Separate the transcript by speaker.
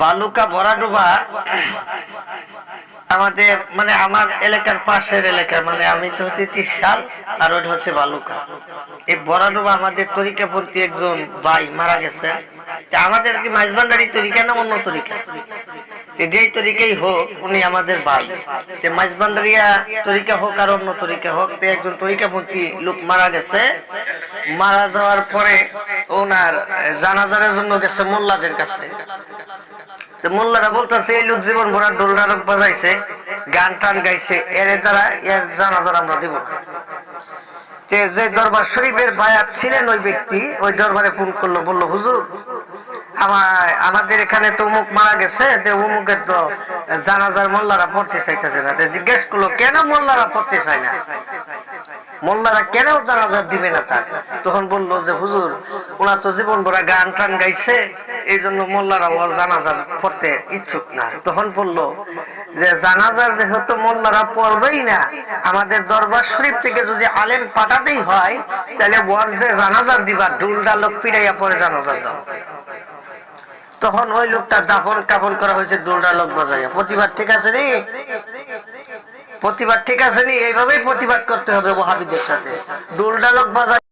Speaker 1: বালুকা ভরাডোবা আমাদের মানে আমার এলাকার পাশের এলাকার মানে আমি তো হচ্ছে তিরশাল আর ওটা হচ্ছে বালুকা। এই বরাডোবা আমাদের তরিকাপন্থী একজন ভাই মারা গেছে। আমাদের কি মাইজবান্ডারি তরিকা না অন্য তরিকা? যেই তরিকাই হোক, উনি আমাদের ভাই। তো মাইজবান্ডারিয়া তরিকা হোক আর অন্য তরিকা হোক, তো একজন তরিকাপন্থী লোক মারা গেছে। মারা যাওয়ার পরে ওনার জানাজারের জন্য গেছে মোল্লাদের কাছে। মোল্লারা বলতেছে, এই লোক জীবন ভরা বাজাইছে, গান টান গাইছে, এর দ্বারা এর জানাজার আমরা দিব যে দরবার শরীফের বায়াত ছিলেন ওই ব্যক্তি, ওই দরবারে ফোন করল, বলল, হুজুর আমাদের এখানে তো অমুক মারা গেছে যে অমুকের তো জানাজার মোল্লারা পড়তে চাইতেছে না। জিজ্ঞেস করল, কেন মোল্লারা পড়তে চায় না? মোল্লারা, কেন জানাজার দিবে না তার তখন বলল যে, হুজুর ওনার তো জীবন ভরা গান টান গাইছে, এই জন্য মোল্লারা ওর জানাজার পড়তে ইচ্ছুক না। তখন বলল যে, জানাজার যেহেতু মোল্লারা পড়বেই না, আমাদের দরবার শরীফ থেকে যদি আলেম পাঠাতেই হয়, তাহলে ওর যে জানাজার দিবা ডুলডা লোক পিড়াইয়া পরে জানাজার দাও তখন ওই লোকটা দাফন কাপন করা হয়েছে ডোলডা লোক বাজাইয়া। প্রতিবাদ ঠিক আছে নি? প্রতিবাদ ঠিক আছে নি? এইভাবেই প্রতিবাদ করতে হবে ওহাবিদের সাথে। ডোলডা লোক বাজায়